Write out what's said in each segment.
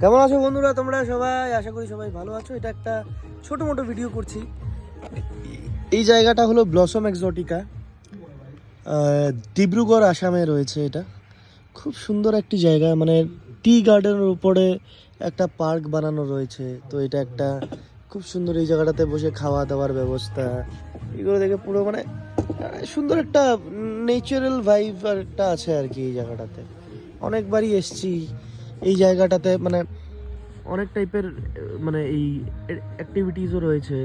কেমন আছো বন্ধুরা তোমরা সবাই? আশা করি সবাই ভালো আছো। এটা একটা ছোট মোটো ভিডিও করছি। এই জায়গাটা হলো ব্লসম এক্সোটিকা ডিব্রুগড়, আসামে রয়েছে এটা। খুব সুন্দর একটি জায়গা। মানে টি গার্ডেনের উপরে একটা পার্ক বানানো রয়েছে। তো এটা একটা খুব সুন্দর এই জায়গাটাতে বসে খাওয়া দাওয়ার ব্যবস্থা। এগুলো দেখে পুরো মানে সুন্দর একটা নেচারাল ভাইব একটা আছে আর কি এই জায়গাটাতে। অনেকবারই এসছি। এই জায়গাটাতে মানে অনেক টাইপের মানে এই অ্যাক্টিভিটিসও রয়েছে।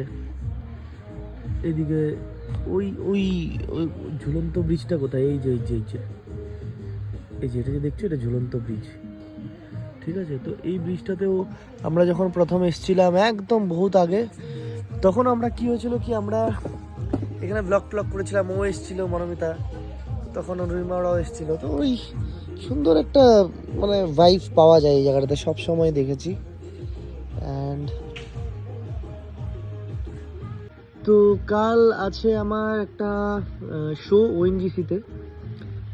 এদিকে ওই ওই ওই ঝুলন্ত ব্রিজটা কোথায়? এই যে এই যে এই যে। এই যে, এটা যে দেখছ, এটা ঝুলন্ত ব্রিজ ঠিক আছে? তো এই ব্রিজটাতেও আমরা যখন প্রথম এসেছিলাম একদম বহুত আগে, তখন আমরা কি হয়েছিল কি, আমরা এখানে ব্লগ ট্লগ করেছিলাম, ও এসেছিল মনমিতা, তখন রুইমারাও এসেছিল। তো ওই সুন্দর একটা মানে ভাইব পাওয়া যায় এই জায়গাটাতে, সব সময় দেখেছি। অ্যান্ড তো কাল আছে আমার একটা শো ওএনজিসিতে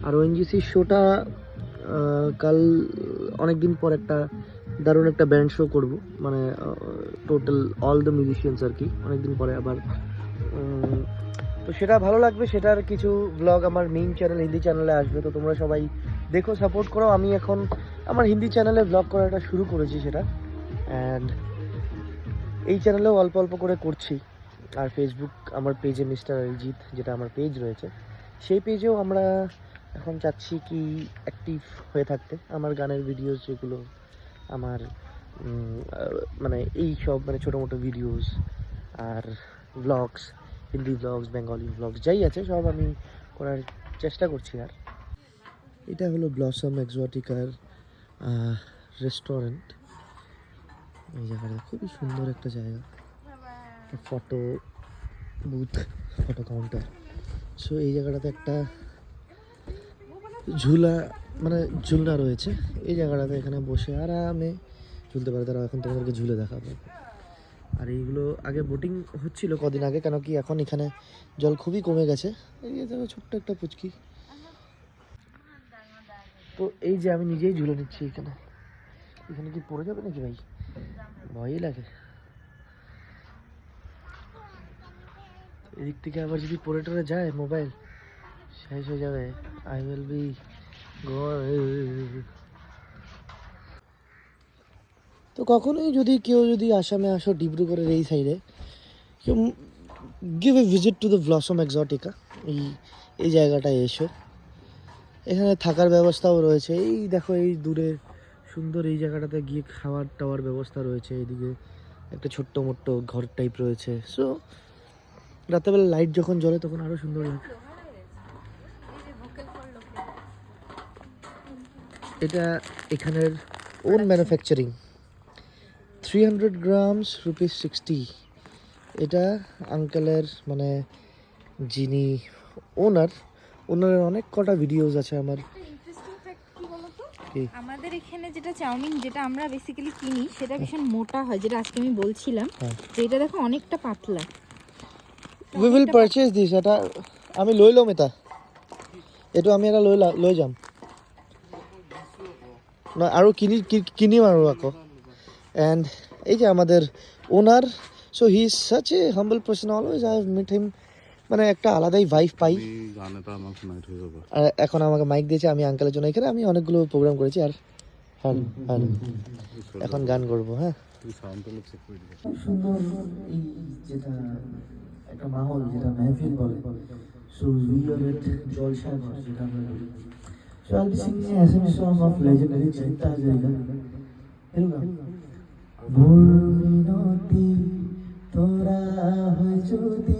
আর ওএনজিসির শোটা কাল অনেক দিন পর একটা দারুণ একটা ব্যান্ড শো করব। মানে টোটাল অল দ্য মিউজিশিয়ানস আর কি, অনেকদিন পরে আবার তো সেটা ভালো লাগবে, সেটার কিছু ব্লগ আমার মেইন চ্যানেল হিন্দি চ্যানেলে আসবে। তো তোমরা সবাই দেখো সাপোর্ট করো। আমি এখন আমার হিন্দি চ্যানেলে ব্লগ করাটা শুরু করেছি সেটা। অ্যান্ড এই চ্যানেলেও অল্প অল্প করে করছি। আর ফেসবুক আমার পেজে মিস্টার অরিজিৎ যেটা আমার পেজ রয়েছে, সেই পেজেও আমরা এখন চাচ্ছি কি অ্যাক্টিভ হয়ে থাকতে। আমার গানের ভিডিওস যেগুলো, আমার মানে এই সব মানে ছোটো মোটো ভিডিওস আর blogs Hindi blogs Bengali blogs যাই আছে, সব আমি করার চেষ্টা করছি আর। এটা হলো ব্লসম এক্সোটিকার রেস্টুরেন্ট এই জায়গাটা খুবই সুন্দর একটা জায়গা। Photo booth photo counter so এই জায়গাটাতে একটা ঝুলা মানে ঝুলনা রয়েছে। এই জায়গাটাতে এখানে বসে আরামে ঝুলতে পারে। তারা এখন তোমাদেরকে ঝুলে দেখাবো। আর এইগুলো আগে বোটিং হচ্ছিল কদিন আগে, কেন কি এখন এখানে জল খুবই কমে গেছে। এই ছোট্ট একটা পুচকি। তো এই যে আমি নিজেই ঝুলে নিচ্ছি এখানে। এখানে কি পড়ে যাবে নাকি ভাই? ভয়ই লাগে। এদিক থেকে আবার যদি পড়ে টরে যায় মোবাইল, শেষ হয়ে যাবে। আই উইল বি তো কখনোই যদি কেউ যদি আসামে আসো, ডিব্রুগড়ের এই সাইডে কেউ give a visit to the blossom Exotica এই এই জায়গাটায় এসো। এখানে থাকার ব্যবস্থাও রয়েছে। এই দেখো, এই দূরে সুন্দর এই জায়গাটাতে গিয়ে খাওয়ার টাওয়ার ব্যবস্থা রয়েছে। এইদিকে একটা ছোট্ট মোট্ট ঘর টাইপ রয়েছে। সো রাতেবেলা লাইট যখন জ্বলে তখন আরও সুন্দর লাগে। এটা এখানের own manufacturing three hundred grams rupees sixty এটা আঙ্কেলের মানে যিনি ওনার ওনারের অনেক কটা ভিডিওস আছে আমার? আমাদের এখানে যেটা চাউমিন যেটা আমরা বেসিক্যালি কিনি সেটা ভীষণ মোটা হয় যেটা আজকে আমি বলছিলাম। হ্যাঁ। তো এটা দেখো অনেকটা পাতলা। উই উইল পারচেজ দিস এটা আমি লৈ ল'ম এটা এইটো আমি এটা লৈ লা- যাম। না আৰু কিনি কিনিম আৰু আকৌ। এণ্ড এই যে আমাদের owner so he is such a humble person always I have meet him মানে একটা আলাদাই ভাইফ পাই। আর এখন আমাকে মাইক দিয়েছে আমি আঙ্কেলের জন্য এখানে আমি অনেকগুলো প্রোগ্রাম করেছি আর হ্যাঁ হ্যাঁ। এখন গান করব হ্যাঁ। তুই সাউন্ডটা লোক চেক করে দিবি। সুন্দর এই যেটা একটা মাহল যেটা মেহফিল বলে সো রিয়েলেট জলসায় যেটা আমরা বলি। So I be singing a accent song of legendary চিন্তা জায়গা হেলুগা ভূমিনদী তোরা হয় যদি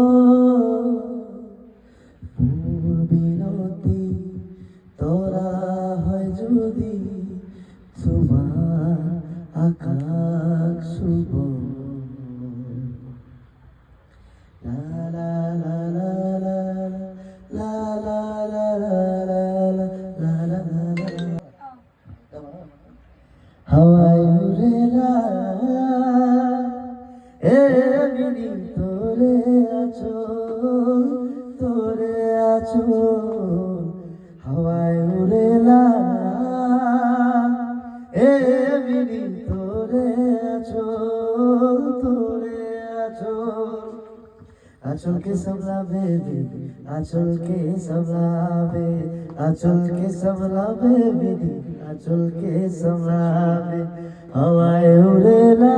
হাওয়ায় উড়ে এ মিনি তোরে আছো তোরে আছো বেবি আচল কে সবলাবে আচল কে সবলাবে বেবি আচল সবলাবে হাওয়ায় উড়ে না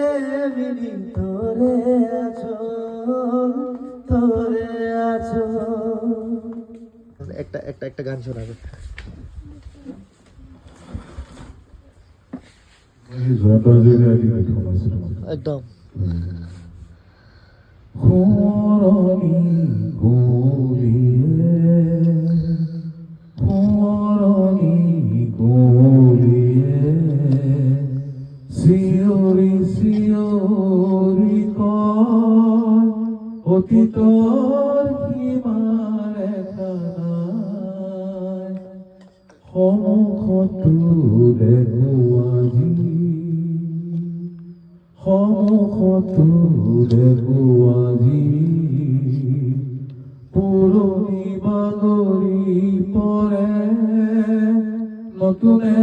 এ বিবি তোরে আচল তোরে আচল। একটা একটা একটা গান শোনাবে। একদম। Hold on. নতুনে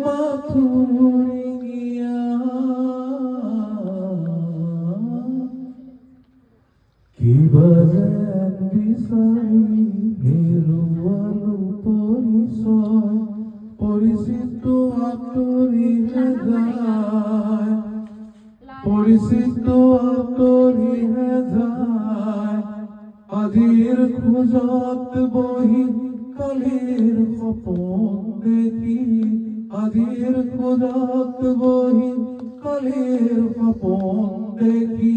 মাথুৰিয়া কিবা যেন বিচাৰি হেৰুৱালো পৰিচয় পৰিচিত আঁতৰিহে যায় পৰিচিত আঁতৰিহে যায় আজিৰ খোজত বহি কালিৰ সপোন দেখি আজিৰ খোজত বহি কালিৰ সপোন দেখি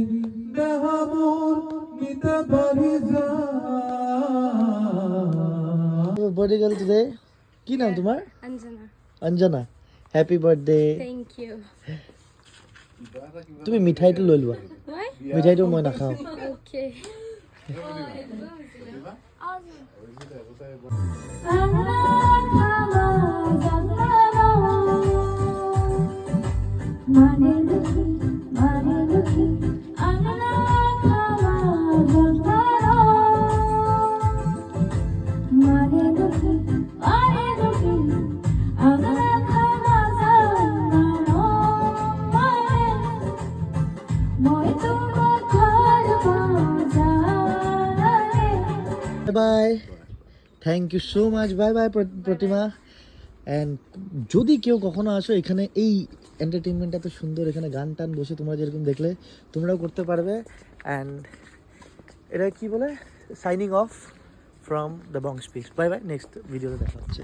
দেহা মোৰ নিতে বাঢ়ি যায় বার্থডে গার্ল টুডে কি নাম তোমার Anjana Anjana happy birthday thank you তুমি মিঠাইটো লৈ লোৱা মই মিঠাইটো মই নাখাওঁ 啊。thank you so much bye bye Pratima and যদি কেউ কখনো আসো, এখানে এই এন্টারটেনমেন্ট তো সুন্দর, এখানে গান টান বসে তোমরা যেরকম দেখলে, তোমরাও করতে পারবে। অ্যান্ড এটা কি বলে? Signing off from the bongs peace bye bye next ভিডিওতে দেখা হচ্ছে।